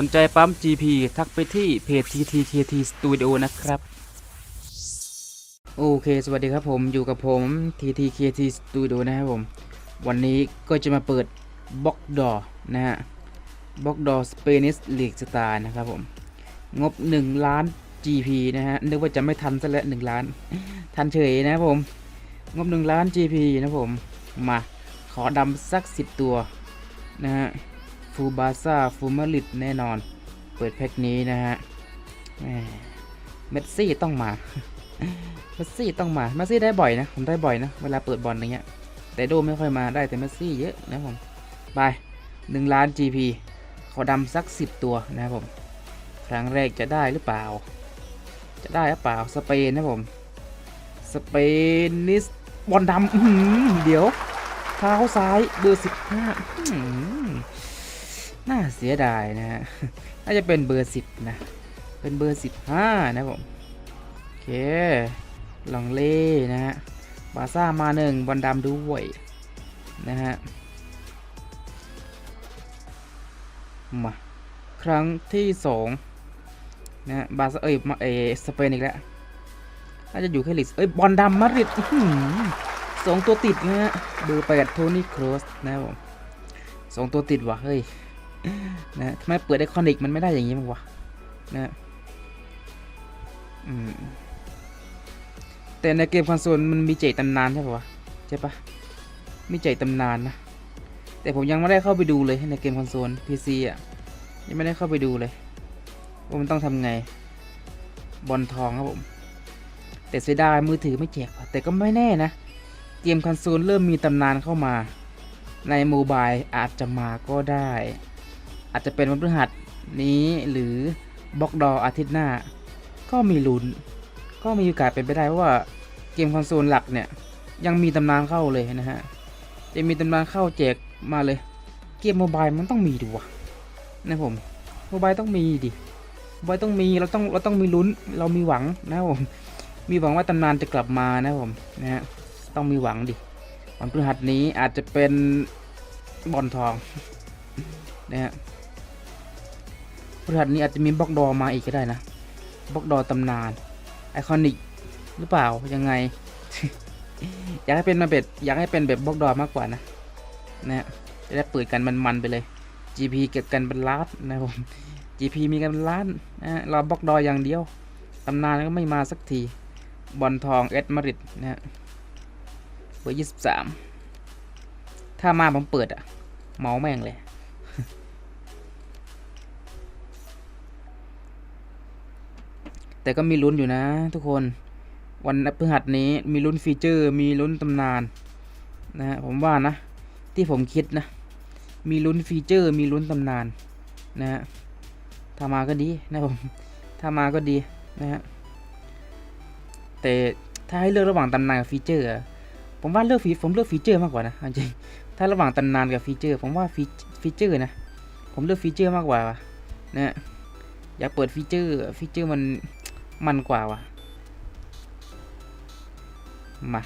สนใจปั๊ม GP ทักไปที่เพจ TTKT Studio นะครับ โอเค สวัสดีครับผมอยู่กับผม TTKT Studio นะครับผม วันนี้ก็จะมาเปิดบ็อกดอนะฮะบ็อกดอสเปนิสลีกสตาร์นะครับผม งบ 1 ล้าน GP นะฮะ นึกว่าจะไม่ทันซะแล้ว1ล้าน ทันเฉยนะครับผม งบ 1 ล้าน GP นะครับผม มาขอดำสัก 10 ตัวนะฮะ ฟูบาซ่าฟูมาริดแน่นอน เปิดแพ็คนี้นะฮะแหมเมสซี่ต้องมา เมสซี่ต้องมา เมสซี่ได้บ่อยนะ ผมได้บ่อยนะ เวลาเปิดบอลอย่างเงี้ย แต่โดไม่ค่อยมาได้แต่เมสซี่เยอะนะผม ไปหนึ่งล้าน GP ขอดำสัก 10 ตัวนะครับผม ครั้งแรกจะได้หรือเปล่า จะได้หรือเปล่า สเปนนะผม สเปนนิสบอลดำเดี๋ยวเท้าซ้ายเบอร์15อื้อหือ น่าเสียดายนะฮะ น่าจะเป็นเบอร์10นะ เป็นเบอร์15นะผม โอเค ลองเล่นะฮะ บาซ่ามาหนึ่งบอลดำด้วยนะฮะ มา ครั้งที่สองนะฮะ บาซ่าเอ้ยมาเอสเปนอีกแล้วน่าจะอยู่แค่ลิสเอ้ย บอลดำมาริดสองตัวติดนะฮะ เบอร์แปดโทนี่ครอสนะครับผมสองตัวติดว่ะ เฮ้ย นะทำไมเปิดไอคอนิกมันไม่ได้อย่างนี้มั้งวะนะอืมแต่ในเกมคอนโซลมันมีเจตำนานใช่ปะวะใช่ปะมีเจตำนานนะแต่ผมยังไม่ได้เข้าไปดูเลยในเกมคอนโซล PC อะยังไม่ได้เข้าไปดูเลยว่ามันต้องทำไงบอลทองครับผมแต่เสียดายมือถือไม่แจกวะแต่ก็ไม่แน่นะ เกมคอนโซลเริ่มมีตำนานเข้ามา ในโมบายอาจจะมาก็ได้ อาจจะเป็นวันพฤหัสนี้หรือบล็อกดออาทิตย์หน้า ก็มีลุ้น ก็มีโอกาสเป็นไปได้เพราะว่าเกมคอนโซลหลักเนี่ยยังมีตำนานเข้าเลยนะฮะจะมีตำนานเข้าแจกมาเลย เกมโมบายมันต้องมีดิวะนะผมโมบายต้องมีดิโมบายต้องมีเราต้องเราต้องมีลุ้น เรามีหวังนะผมมีหวังว่าตำนานจะกลับมานะผมนะฮะต้องมีหวังดิวันพฤหัสนี้อาจจะเป็นบอลทองนะฮะ พฤหัสนี้อาจจะมีบล็อกดอมาอีกก็ได้นะบล็อกดอตำนานไอคอนิกหรือเปล่ายังไง อยากให้เป็นมาเป็ดอยากให้เป็นแบบบล็อกดอมากกว่านะนะจะได้เปิดกันมันๆไปเลย GP เก็บกันเป็นล้านนะผม GP มีกันเป็นล้านนะฮะรอบล็อกดออย่างเดียวตำนานก็ไม่มาสักทีบอลทองเอสมาริดนะฮะเบอร์ยี่สิบสามถ้ามาผมเปิดอะเมาแม่งเลย แต่ก็มีลุ้นอยู่นะ ทุกคน วันพฤหัสนี้มีลุ้นฟีเจอร์ มีลุ้นตำนานนะฮะผมว่านะ ที่ผมคิดนะ มีลุ้นฟีเจอร์ มีลุ้นตำนานนะฮะถ้ามาก็ดีนะผมถ้ามาก็ดีนะฮะแต่ถ้าให้เลือกระหว่างตำนานกับฟีเจอร์ผมว่าเลือกฟีผมเลือกฟีเจอร์มากกว่านะจริงถ้าระหว่างตำนานกับฟีเจอร์ ผมว่าฟีฟีเจอร์นะผมเลือกฟีเจอร์มากกว่านะฮะอยากเปิดฟีเจอร์ฟีเจอร์มัน มันกว่าว่ะ มา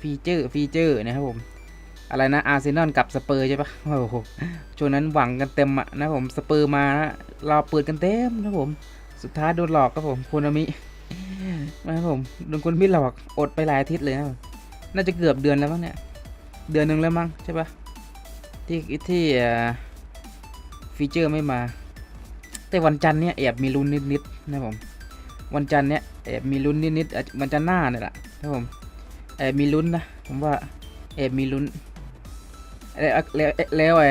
ฟีเจอร์ฟีเจอร์นะครับผม อะไรนะอาร์เซนอลกับสเปอร์ใช่ปะโอ้โหช่วงนั้นหวังกันเต็มอะนะผมสเปอร์มานะเราเปิดกันเต็มนะผม สุดท้ายโดนหลอกครับผมคุณอามินะครับผมโดนคุณมิหลอกอดไปหลายอาทิตย์เลยนะน่าจะเกือบเดือนแล้วมั้งเนี่ย เดือนหนึ่งแล้วมั้งใช่ปะที่ที่ฟีเจอร์ไม่มา แต่วันจันทร์เนี่ยแอบมีลุ้นนิดๆนะครับผมวันจันทร์เนี่ยแอบมีลุ้นนิดๆอาจจะวันจันทร์หน้าเนี่ยแหละนะครับผมแอบมีลุ้นนะผมว่าแอบมีลุ้นแล้วแล้วแล้วไอ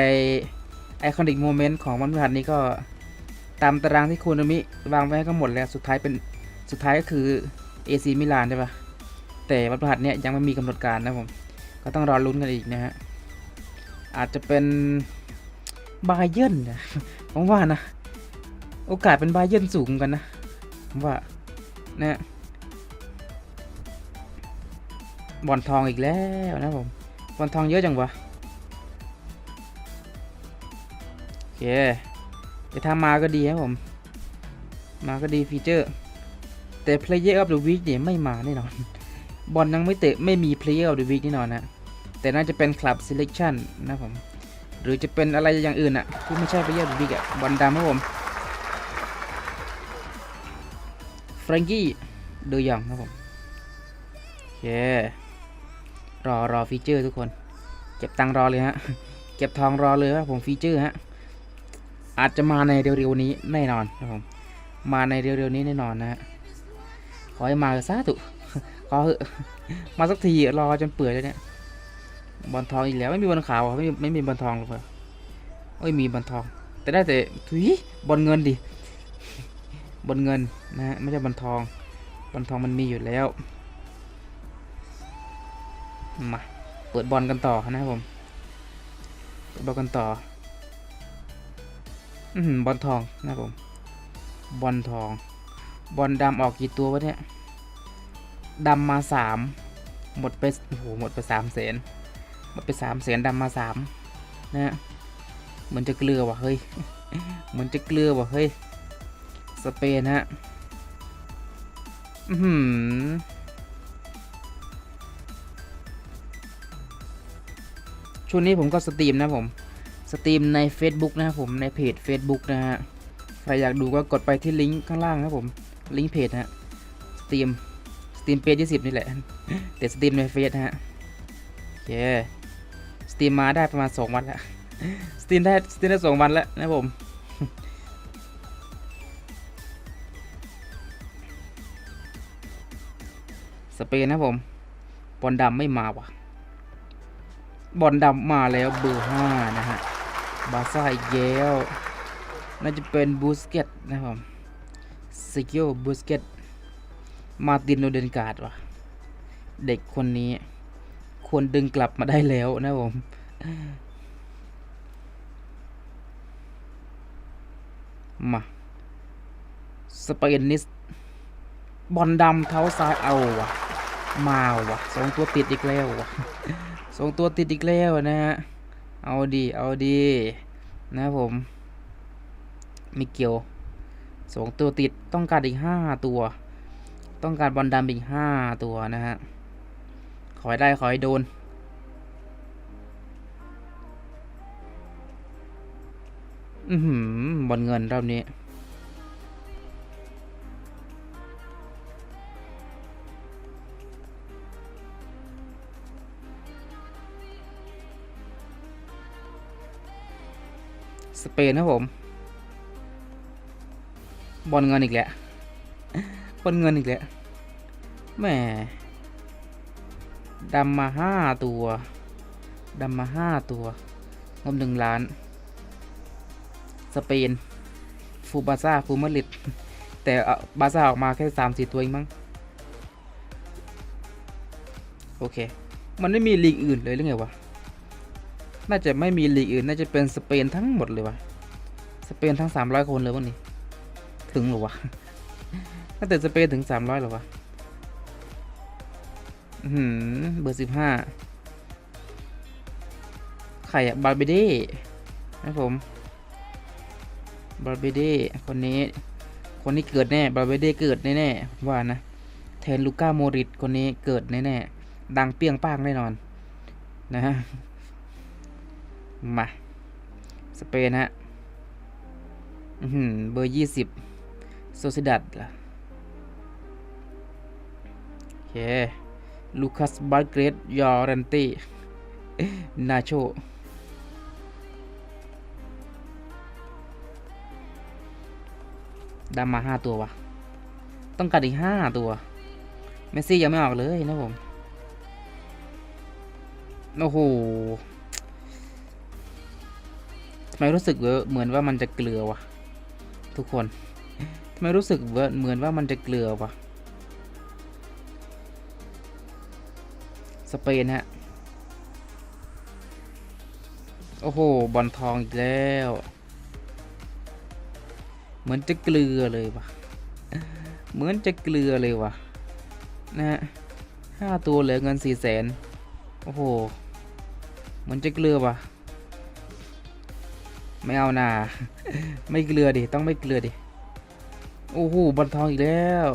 ไอคอนิกโมเมนต์ของวันพฤหัสนี้ก็ตามตารางที่คุณมิวางไว้ให้ก็หมดแล้วสุดท้ายเป็นสุดท้ายก็คือ AC มิลานใช่ปะแต่วันพฤหัสเนี่ยยังไม่มีกำหนดการนะผมก็ต้องรอลุ้นกันอีกนะฮะอาจจะเป็นบาเยิร์นนะผมว่านะ โอกาสเป็นบาเยินสูงกันนะว่านะบอลทองอีกแล้วนะผมบอลทองเยอะจังวะโอเคแต่ถ้ามาก็ดีครับผม มาก็ดีฟีเจอร์ แต่ Player of the Week เนี่ยไม่มาแน่นอน บอลยังไม่เตะไม่มี Player of the Week แน่นอนนะ แต่น่าจะเป็น Club Selection นะผม หรือจะเป็นอะไรอย่างอื่นอะที่ไม่ใช่ไปเยี่ยมบิ๊กอะบอลดำครับผม รงกี้ดอยังครับผมโอเครอรอฟีเจอร์ทุกคน เก็บตังค์รอเลยฮะ เก็บทองรอเลยครับผมฟีเจอร์ฮะ อาจจะมาในเร็วๆนี้แน่นอนครับผม มาในเร็วๆนี้แน่นอนนะฮะ ขอให้มาซะถุขอเหอะมาสักทีรอจนเปื่อยแล้วเนี่ยบอลทองอีกแล้วไม่มีบอลขาวไม่มีไม่มีบอลทองหรอเปล่าเอ้ยมีบอลทอง แต่ได้แต่ทุยบอลเงินดิ บอลเงินนะฮะไม่ใช่บอลทองบอลทองมันมีอยู่แล้วมาเปิดบอลกันต่อนะครับผมเปิดบอลกันต่ออืบอลทองนะครับผมบอลทอง บอลดำออกกี่ตัววะเนี่ยดำมาสามหมดไปโอ้โหหมดไปสามแสนหมดไปสามแสนดำมาสามนะฮะเหมือนจะเกลือว่ะเฮ้ยเหมือนจะเกลือว่ะเฮ้ย สเปนฮะอือหือช่วงนี้ผมก็สตรีมนะผม สตรีมใน Facebook นะครับผมในเพจ Facebook นะฮะ ใครอยากดูก็กดไปที่ลิงก์ข้างล่างนะครับผม ลิงก์เพจนะฮะ สตรีม สตรีมเพจยี่สิบนี่แหละ แต่สตรีมในเฟซนะฮะ โอเค สตรีมมาได้ประมาณสองวันแล้ว สตรีมได้ สตรีมได้สองวันแล้วนะผม สเปนนะครับผมบอลดำไม่มาว่ะ บอลดำมาแล้วเบอร์ห้านะฮะ บาซ่าอีกแล้วน่าจะเป็นบูสเกตนะครับผมซิกิโอบูสเกตมาตินโนเดนการ์ดว่ะ เด็กคนนี้ ควรดึงกลับมาได้แล้วนะครับผมมาสเปนนิสบอลดำเท้าซ้ายเอาว่ะ มาว่ะสองตัวติดอีกแล้วว่ะสองตัวติดอีกแล้วนะฮะ เอาดีเอาดีนะผมมิเกียวสองตัวติดต้องการอีกห้าตัว ต้องการบอลดำอีกห้าตัวนะฮะ ขอให้ได้ขอให้โดนอือหือบอลเงินรอบนี้ สเปนนะผม บอลเงินอีกแล้วบอลเงินอีกแล้วแหมดำมาห้าตัวดำมาห้าตัวงบหนึ่งล้าน สเปน ฟูบาซ่า ฟูมาริดแต่เอาบาซ่าออกมาแค่สามสี่ตัวเองมั้ง โอเค มันไม่มีลีกอื่นเลยหรือไงวะ น่าจะไม่มีลีกอื่น น่าจะเป็นสเปนทั้งหมดเลยวะสเปนทั้งสามร้อยคนเลยวันนี้ ถึงหรอวะน่าจะสเปนถึงสามร้อยหรอวะอื้อหือเบอร์สิบห้าใครอะบาลเบเด้นะผมบาลเบเด้คนนี้ คนนี้เกิดแน่บาลเบเด้เกิดแน่ๆว่านะแทนลูก้าโมริตคนนี้เกิดแน่ๆดังเปี้ยงป้างแน่นอน นะฮะ มา สเปนฮะเบอร์ยี่สิบโซซิดัดล่ะโอเคลูคัสบาร์เกรดยอรันตีนาโชดำมาห้าตัววะต้องการอีกห้าตัว เมสซี่ยังไม่ออกเลยนะผม โอ้โห ไมรู้สึกเหมือนว่ามันจะเกลือวะทุกคนทำไมรู้สึกเหมือนว่ามันจะเกลือวะสเปนฮะ โอ้โห บอลทองอีกแล้ว เหมือนจะเกลือเลยวะเหมือนจะเกลือเลยวะนะฮะห้าตัวเหลือเงินสี่แสนโอ้โห เหมือนจะเกลือวะ ไม่เอานา ไม่เกลือดิ ต้องไม่เกลือดิ โอ้โหบอลทองอีกแล้ว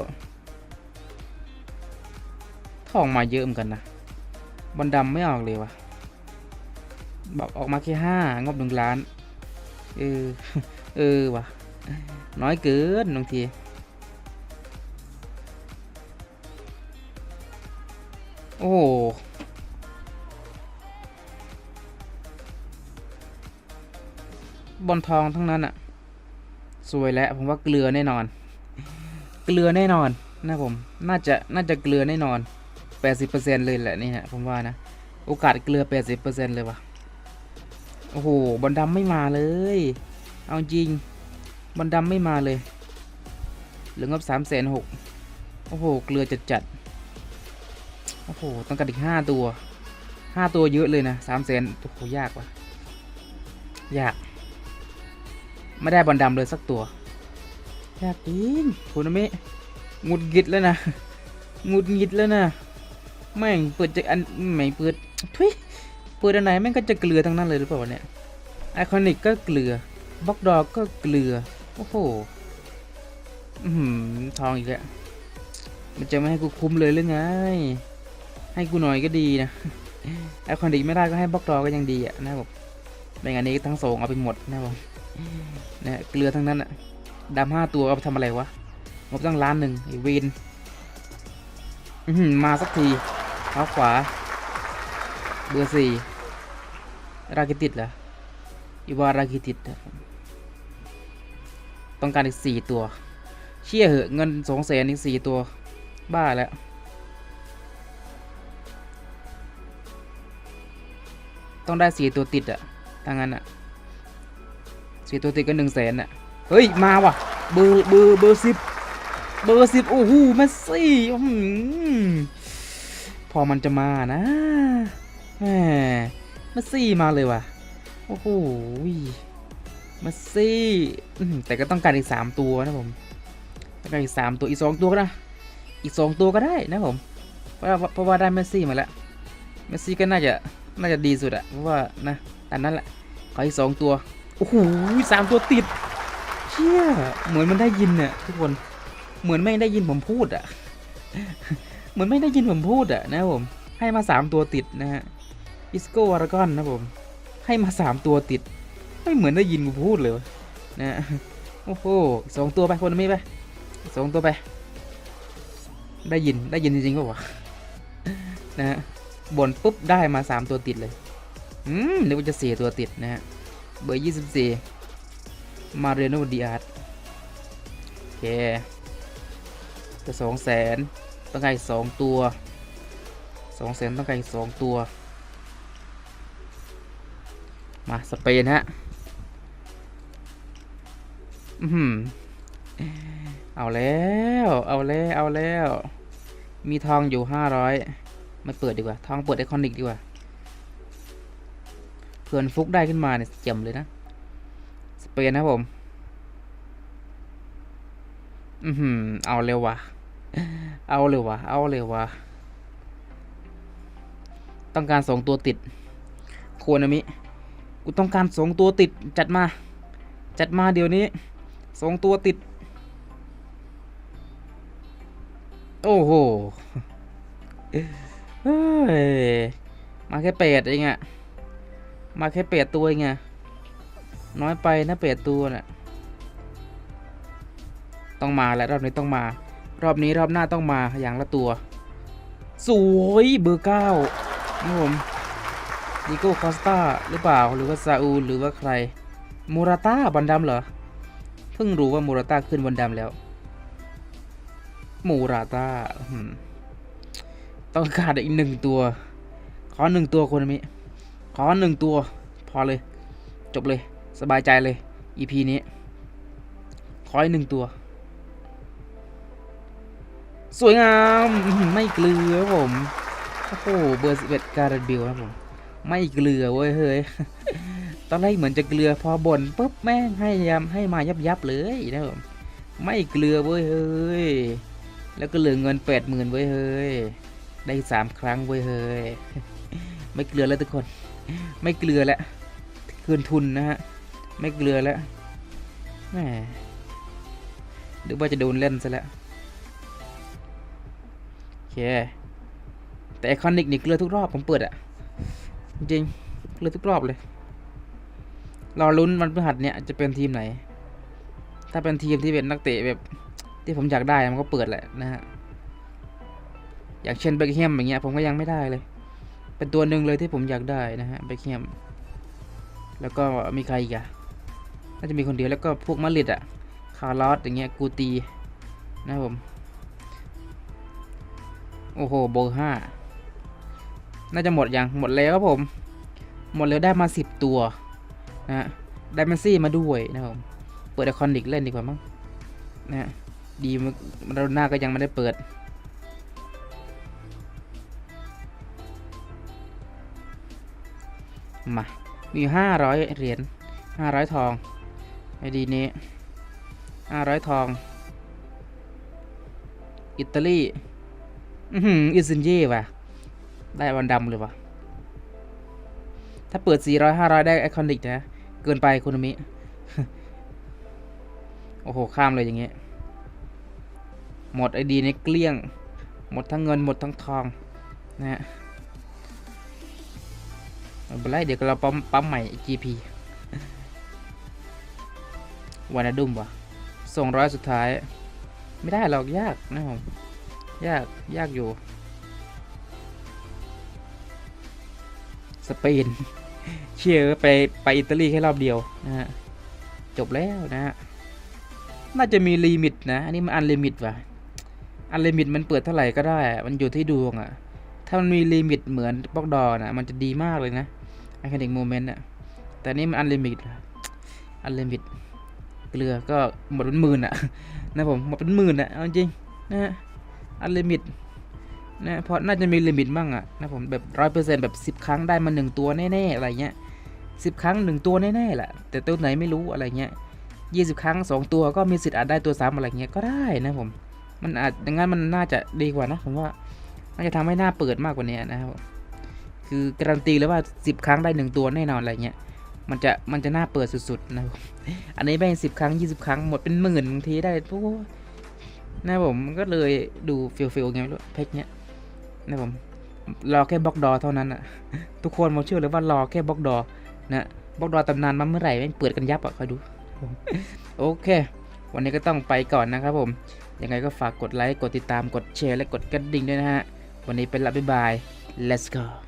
ทองมาเยอะเหมือนกันนะ บอลดำไม่ออกเลยวะบอกออกมาแค่ห้างบหนึ่งล้าน เออ เออวะน้อยเกินบางทีโอ้โห บอลทองทั้งนั้นอะสวยแล้วผมว่าเกลือแน่นอน เกลือแน่นอนนะผม น่าจะน่าจะเกลือแน่นอน 80%เลยแหละนี่ฮะผมว่านะ โอกาสเกลือ 80%เลยว่ะ โอ้โหบอลดำไม่มาเลย เอาจริงบอลดำไม่มาเลย เหลืองบสามแสนหกโอ้โห เกลือจัดจัดโอ้โห ต้องการอีกห้าตัวห้าตัวเยอะเลยนะสามแสนโอ้โห ยากว่ะ ยาก ไม่ได้บอลดำเลยสักตัวยากจริงคุณอเมะหงุดหงิดแล้วนะหงุดหงิดแล้วนะแม่งเปิดจากอันไม่เปิดทุยเปิดอันไหนแม่งก็จะเกลือทั้งนั้นเลยหรือเปล่าวะเนี่ยไอคอนิกก็เกลือบล็อกดอกก็เกลือโอ้โหอือหือทองอีกแล้วมันจะไม่ให้กูคุ้มเลยหรือไง ให้กูหน่อยก็ดีนะไอคอนิกไม่ได้ก็ให้บล็อกดอกก็ยังดีอะนะครับผมไม่งั้นนี้ทั้งสองเอาไปหมดนะครับผมเนี่ยเกลือทั้งนั้นอะดำห้าตัวเอาไปทำอะไรวะงบตั้งล้านหนึ่งไอเวนมาสักทีเท้าขวา เบอร์สี่รากิติดเหรออีวารากิติดต้องการอีกสี่ตัว เชี่ยเหอะเงินสองแสนอีกสี่ตัว บ้าแล้วต้องได้สี่ตัวติดอะถ้างั้นอะ สี่ตัวติดก็หนึ่งแสนอะเฮ้ย มาว่ะ เบอร์เบอร์เบอร์สิบเบอร์สิบโอ้โหแมสซี่พอมันจะมานะแหมแมสซี่มาเลยว่ะ โอ้โหแมสซี่แต่ก็ต้องการอีกสามตัวนะผมต้องการอีกสามตัวอีกสองตัวก็นะอีกสองตัวก็ได้นะผมเพราะเพราะว่าได้เมสซี่มาแล้วเมสซี่ก็น่าจะน่าจะดีสุดอะเพราะว่านะตามนั้นแหละขออีกสองตัว โอ้โหสามตัวติดเชี่ยเหมือนมันได้ยินเนี่ยทุกคนเหมือนไม่ได้ยินผมพูดอะเหมือนไม่ได้ยินผมพูดอะนะผม ให้มาสามตัวติดนะฮะอิสโกวารากอนนะผม ให้มาสามตัวติด ไม่เหมือนได้ยินกูพูดเลยนะโอ้โหสองตัวไปคนละไม่ไปสองตัวไป ได้ยินได้ยินจริงๆป่าวะนะฮะบ่นปุ๊บได้มาสามตัวติดเลย อืมนึกว่าจะเสียตัวติดนะฮะ เบอร์ยี่สิบสี่มาเรโนดีอาร์ตโอเคจะสองแสนต้องการอีกสองตัวสองแสนต้องการอีกสองตัว มาสเปนฮะ อือหือเอาแล้ว เอาแล้ว เอาแล้ว มีทองอยู่ห้าร้อยม่เปิดดีกว่า ทองเปิดไอคอนิกดีกว่า เพื่อนฟุกได้ขึ้นมาเนี่ยเจียมเลยนะ สเปนนะผม อือหือเอาเร็ววะเอาเร็ววะเอาเร็ววะต้องการสองตัวติด โคนามิ กูต้องการสองตัวติด จัดมา จัดมาเดี๋ยวนี้สองตัวติด โอ้โหมาแค่แปดเองอะ มาแค่แปดตัวเองน้อยไปนะแปดตัวน่ะต้องมาแล้วรอบนี้ต้องมา รอบนี้รอบหน้าต้องมาอย่างละตัว สวยเบอร์เก้านี่ผมดิโก้คอสตาหรือเปล่าหรือว่าซาอูหรือว่าใครมูราต้าบันดำเหรอ เพิ่งรู้ว่ามูราต้าขึ้นบันดำแล้วมูราต้าต้องการอีกหนึ่งตัว ขอหนึ่งตัวคนนี้ ขอหนึ่งตัวพอเลย จบเลยสบายใจเลย EP นี้ ขออีกหนึ่งตัว สวยงามไม่เกลือผม โอ้โหเบอร์สิบเอ็ดการันบิลครับผม ไม่เกลือเว้ยเฮ้ยตอนแรกเหมือนจะเกลือพอบ่นปุ๊บแม่งให้ยำให้มายับยับเลยนะผมไม่เกลือเว้ยเฮ้ยแล้วก็เหลือเงินแปดหมื่นเว้ยเฮ้ยได้สามครั้งเว้ยเฮ้ยไม่เกลือแล้วทุกคน ไม่เกลือแล้วคืนทุนนะฮะ ไม่เกลือแล้วแหมหรือว่าจะโดนเล่นซะแล้วโอเค แต่ไอคอนิกนี่เกลือทุกรอบผมเปิดอะจริงเกลยทุกรอบเลย รอลุ้นวันพฤหัสเนี่ยจะเป็นทีมไหน ถ้าเป็นทีมที่เป็นนักเตะแบบ ที่ผมอยากได้มันก็เปิดแหละนะฮะ อย่างเช่นเบคแฮมอย่างเงี้ยผมก็ยังไม่ได้เลย เป็นตัวหนึ่งเลยที่ผมอยากได้นะฮะเบคแฮมแล้วก็มีใครอีกอะน่าจะมีคนเดียวแล้วก็พวกมาดริดอะคาร์ลอสอย่างเงี้ยกูตีนะครับผม โอ้โหเบอร์ห้าน่าจะหมดยังหมดแล้วครับผม หมดแล้วได้มาสิบตัวนะฮะได้แมนซี่มาด้วยนะครับผมเปิดไอคอนิกเล่นดีกว่ามั้งนะฮะดีมันมาโดน่าก็ยังไม่ได้เปิด มา มีห้าร้อยเหรียญห้าร้อยทองไอดีนี้ห้าร้อยทอง อิตาลีอือหืออิซินเย่ว่ะ ได้วันดำเลยวะถ้าเปิด 400 500 ได้ไอคอนิกนะ เกินไปคุณมิ โอ้โห ข้ามเลยอย่างเงี้ย หมดไอดีนี้เกลี้ยง หมดทั้งเงินหมดทั้งทอง นะฮะ ไม่เป็นไรเดี๋ยวเราปั๊มปั๊มใหม่ GP วานาดุมวะส่งร้อยสุดท้าย ไม่ได้หรอกยากนะผมยาก ยากอยู่ สเปนเชื่อไปไปอิตาลีแค่รอบเดียวนะฮะจบแล้วนะฮะน่าจะมีลิมิตนะ อันนี้มันอันลิมิตว่ะ อันลิมิตมันเปิดเท่าไหร่ก็ได้ มันอยู่ที่ดวงอะถ้ามันมีลิมิตเหมือนบล็อกดอนะมันจะดีมากเลยนะ ไอคอนิกโมเมนต์อะแต่นี่มันอันลิมิตอันลิมิตเกลือก็หมดเป็นหมื่นอะนะผมหมดเป็นหมื่นอะเอาจริงนะฮะอันลิมิตนะเพราะน่าจะมีลิมิตบ้างอะนะผมแบบร้อยเปอร์เซ็นต์แบบสิบครั้งได้มาหนึ่งตัวแน่ๆอะไรเงี้ยสิบครั้งหนึ่งตัวแน่ๆแหละแต่ตัวไหนไม่รู้อะไรเงี้ยยี่สิบครั้งสองตัวก็มีสิทธิ์อาจได้ตัวซ้ำอะไรเงี้ยก็ได้นะผมมันอาจอย่างนั้นมันน่าจะดีกว่านะผมว่าน่าจะทำให้หน้าเปิดมากกว่านี้นะครับ คือการันตีเลยว่าสิบครั้งได้หนึ่งตัวแน่นอนอะไรเงี้ยมันจะมันจะน่าเปิดสุดๆนะครับอันนี้แบ่งสิบครั้งยี่สิบครั้งหมดเป็นหมื่นบางทีได้โอ้โหนะผมก็เลยดูฟิลฟิลไงไม่รู้เพชรเนี้ยนะผมรอแค่บล็อกดอเท่านั้นอะทุกคนผมเชื่อเลยว่ารอแค่บล็อกดอนะบล็อกดอตำนานมาเมื่อไหร่แม่งเปิดกันยับอะคอยดูโอเค วันนี้ก็ต้องไปก่อนนะครับผมยังไงก็ฝากกดไลค์กดติดตามกดแชร์และกดกระดิ่งด้วยนะฮะวันนี้เป็นละบ๊ายบาย let's go